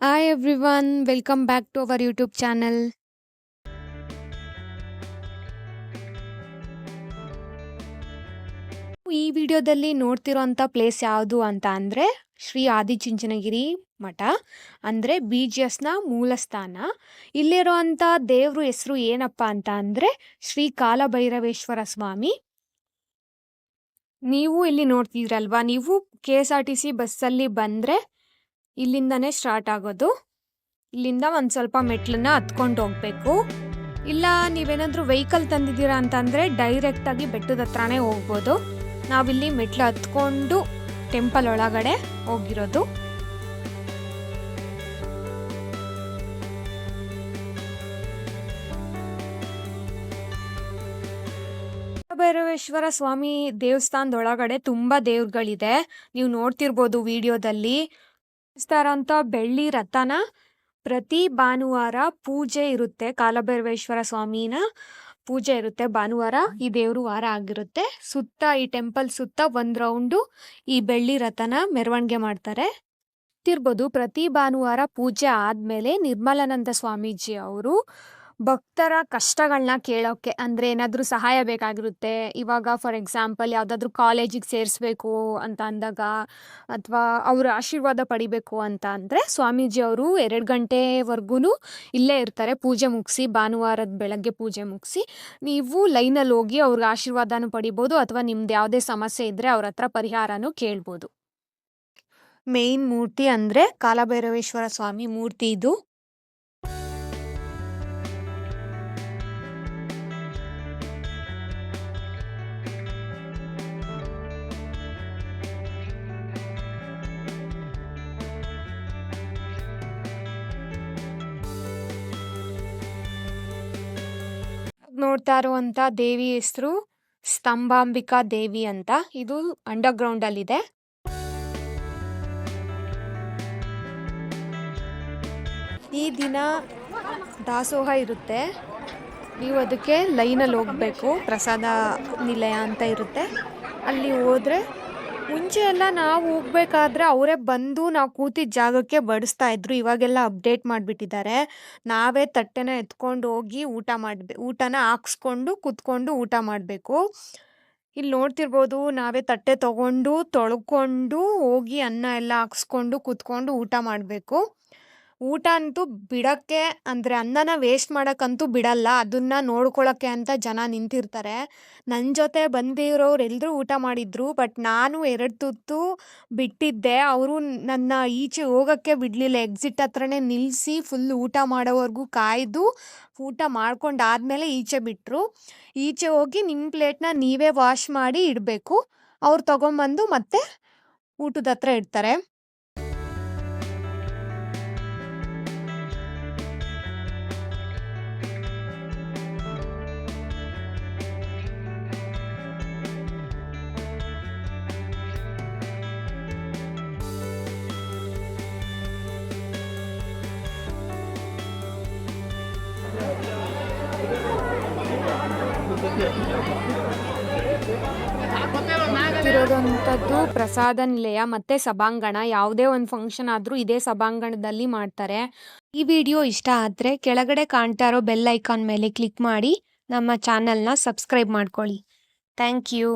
Hi everyone welcome back to our YouTube channel ಈ ವಿಡಿಯೋದಲ್ಲಿ ನೋಡ್ತಿರೋಂಥ place ಯಾವುದು ಅಂತ ಅಂದರೆ ಶ್ರೀ ಆದಿಚುಂಚನಗಿರಿ ಮಠ, ಅಂದರೆ ಬಿ ಜಿ ಎಸ್ನ ಮೂಲ ಸ್ಥಾನ ಇಲ್ಲಿರುವಂಥ ದೇವ್ರ ಹೆಸರು ಏನಪ್ಪ ಅಂತ ಅಂದರೆ ಶ್ರೀ ಕಾಲಭೈರವೇಶ್ವರ ಸ್ವಾಮಿ. ನೀವು ಇಲ್ಲಿ ನೋಡ್ತಿದ್ರಲ್ವಾ? ನೀವು K S R T C ಬಸ್ಸಲ್ಲಿ ಬಂದರೆ ಇಲ್ಲಿಂದನೇ ಸ್ಟಾರ್ಟ್ ಆಗೋದು. ಇಲ್ಲಿಂದ ಒಂದು ಸ್ವಲ್ಪ ಮೆಟ್ಲನ್ನ ಹತ್ಕೊಂಡು ಹೋಗ್ಬೇಕು. ಇಲ್ಲ, ನೀವೇನಾದರೂ ವೆಹಿಕಲ್ ತಂದಿದ್ದೀರಾ ಅಂತಂದರೆ ಡೈರೆಕ್ಟಾಗಿ ಬೆಟ್ಟದ ಹತ್ರನೇ ಹೋಗ್ಬೋದು. ನಾವಿಲ್ಲಿ ಮೆಟ್ಲು ಹತ್ಕೊಂಡು ಟೆಂಪಲ್ ಒಳಗಡೆ ಹೋಗಿರೋದು. ಭೈರವೇಶ್ವರ ಸ್ವಾಮಿ ದೇವಸ್ಥಾನದೊಳಗಡೆ ತುಂಬ ದೇವ್ರುಗಳಿದೆ. ನೀವು ನೋಡ್ತಿರ್ಬೋದು ವಿಡಿಯೋದಲ್ಲಿ. ಅಂತ ಬೆಳ್ಳಿ ರಥನ ಪ್ರತಿ ಭಾನುವಾರ ಪೂಜೆ ಇರುತ್ತೆ. ಕಾಲಭೈರವೇಶ್ವರ ಸ್ವಾಮಿನ ಪೂಜೆ ಇರುತ್ತೆ ಭಾನುವಾರ. ಈ ದೇವರು ವಾರ ಆಗಿರುತ್ತೆ. ಸುತ್ತ, ಈ ಟೆಂಪಲ್ ಸುತ್ತ ಒಂದು ರೌಂಡು ಈ ಬೆಳ್ಳಿ ರಥನ ಮೆರವಣಿಗೆ ಮಾಡ್ತಾರೆ. ತಿರ್ಬೋದು ಪ್ರತಿ ಭಾನುವಾರ ಪೂಜೆ ಆದಮೇಲೆ ನಿರ್ಮಲಾನಂದ ಸ್ವಾಮೀಜಿ ಅವರು ಭಕ್ತರ ಕಷ್ಟಗಳನ್ನ ಕೇಳೋಕ್ಕೆ ಅಂದರೆ ಏನಾದರೂ ಸಹಾಯ ಬೇಕಾಗಿರುತ್ತೆ? ಇವಾಗ ಫಾರ್ ಎಕ್ಸಾಂಪಲ್ ಯಾವುದಾದ್ರೂ ಕಾಲೇಜಿಗೆ ಸೇರಿಸ್ಬೇಕು ಅಂತ ಅಂದಾಗ ಅಥವಾ ಅವರ ಆಶೀರ್ವಾದ ಪಡಿಬೇಕು ಅಂತ ಅಂದರೆ ಸ್ವಾಮೀಜಿ ಅವರು ಎರಡು ಗಂಟೆವರೆಗೂ ಇಲ್ಲೇ ಇರ್ತಾರೆ. ಪೂಜೆ ಮುಗಿಸಿ ಭಾನುವಾರದ ಬೆಳಗ್ಗೆ ಪೂಜೆ ಮುಗಿಸಿ ನೀವು ಲೈನಲ್ಲಿ ಹೋಗಿ ಅವ್ರಿಗೆ ಆಶೀರ್ವಾದನೂ ಪಡಿಬೋದು ಅಥವಾ ನಿಮ್ದು ಯಾವುದೇ ಸಮಸ್ಯೆ ಇದ್ದರೆ ಅವ್ರ ಹತ್ರ ಪರಿಹಾರನೂ ಕೇಳ್ಬೋದು. ಮೇಯ್ನ್ ಮೂರ್ತಿ ಅಂದರೆ ಕಾಲಭೈರವೇಶ್ವರ ಸ್ವಾಮಿ ಮೂರ್ತಿ ಇದು. ನೋಡ್ತಾ ಇರುವಂತ ದೇವಿ ಹೆಸರು ಸ್ತಂಭಾಂಬಿಕಾ ದೇವಿ ಅಂತ. ಇದು ಅಂಡರ್ ಗ್ರೌಂಡ್ ಅಲ್ಲಿ ಇದೆ ಈ ದಿನ ದಾಸೋಹ ಇರುತ್ತೆ. ನೀವು ಅದಕ್ಕೆ ಲೈನಲ್ಲಿ ಹೋಗ್ಬೇಕು. ಪ್ರಸಾದ ನಿಲಯ ಅಂತ ಇರುತ್ತೆ. ಅಲ್ಲಿ ಹೋದ್ರೆ ಮುಂಚೆ ಎಲ್ಲ ನಾವು ಹೋಗ್ಬೇಕಾದ್ರೆ ಅವರೇ ಬಂದು ನಾವು ಕೂತಿದ್ದ ಜಾಗಕ್ಕೆ ಬಡಿಸ್ತಾ ಇದ್ರು. ಇವಾಗೆಲ್ಲ ಅಪ್ಡೇಟ್ ಮಾಡಿಬಿಟ್ಟಿದ್ದಾರೆ. ನಾವೇ ತಟ್ಟೆನ ಎತ್ಕೊಂಡು ಹೋಗಿ ಊಟ ಮಾಡ್ಬೇ, ಊಟನ ಹಾಕ್ಸ್ಕೊಂಡು ಕುತ್ಕೊಂಡು ಊಟ ಮಾಡಬೇಕು. ಇಲ್ಲಿ ನೋಡ್ತಿರ್ಬೋದು ನಾವೇ ತಟ್ಟೆ ತಗೊಂಡು ತೊಳ್ಕೊಂಡು ಹೋಗಿ ಅನ್ನ ಎಲ್ಲ ಹಾಕ್ಸ್ಕೊಂಡು ಕುತ್ಕೊಂಡು ಊಟ ಮಾಡಬೇಕು. ಊಟ ಅಂತೂ ಬಿಡಕ್ಕೆ ಅಂದರೆ ಅನ್ನನ ವೇಸ್ಟ್ ಮಾಡೋಕ್ಕಂತೂ ಬಿಡಲ್ಲ. ಅದನ್ನ ನೋಡ್ಕೊಳ್ಳೋಕ್ಕೆ ಅಂತ ಜನ ನಿಂತಿರ್ತಾರೆ. ನನ್ನ ಜೊತೆ ಬಂದಿರೋರು ಎಲ್ಲರೂ ಊಟ ಮಾಡಿದ್ರು ಬಟ್ ನಾನು ಎರಡು ತುತ್ತು ಬಿಟ್ಟಿದ್ದೆ. ಅವರು ನನ್ನ ಈಚೆ ಹೋಗೋಕ್ಕೆ ಬಿಡಲಿಲ್ಲ. ಎಕ್ಸಿಟ್ ಹತ್ರನೇ ನಿಲ್ಲಿಸಿ ಫುಲ್ ಊಟ ಮಾಡೋವರೆಗೂ ಕಾಯ್ದು ಊಟ ಮಾಡ್ಕೊಂಡು ಆದಮೇಲೆ ಈಚೆ ಬಿಟ್ಟರು ಈಚೆ ಹೋಗಿ ನಿಮ್ಮ ಪ್ಲೇಟ್ನ ನೀವೇ ವಾಶ್ ಮಾಡಿ ಇಡಬೇಕು. ಅವ್ರು ತೊಗೊಂಬಂದು ಮತ್ತೆ ಊಟದ ಹತ್ರ ಇಡ್ತಾರೆ. ಇರೋದಂಥದ್ದು ಪ್ರಸಾದ ನಿಲಯ ಮತ್ತೆ ಸಭಾಂಗಣ. ಯಾವುದೇ ಒಂದು ಫಂಕ್ಷನ್ ಆದರೂ ಇದೇ ಸಭಾಂಗಣದಲ್ಲಿ ಮಾಡ್ತಾರೆ. ಈ ವಿಡಿಯೋ ಇಷ್ಟ ಆದರೆ ಕೆಳಗಡೆ ಕಾಣ್ತಾ ಇರೋ ಬೆಲ್ ಐಕಾನ್ ಮೇಲೆ ಕ್ಲಿಕ್ ಮಾಡಿ ನಮ್ಮ ಚಾನಲ್ನ ಸಬ್ಸ್ಕ್ರೈಬ್ ಮಾಡ್ಕೊಳ್ಳಿ. Thank you.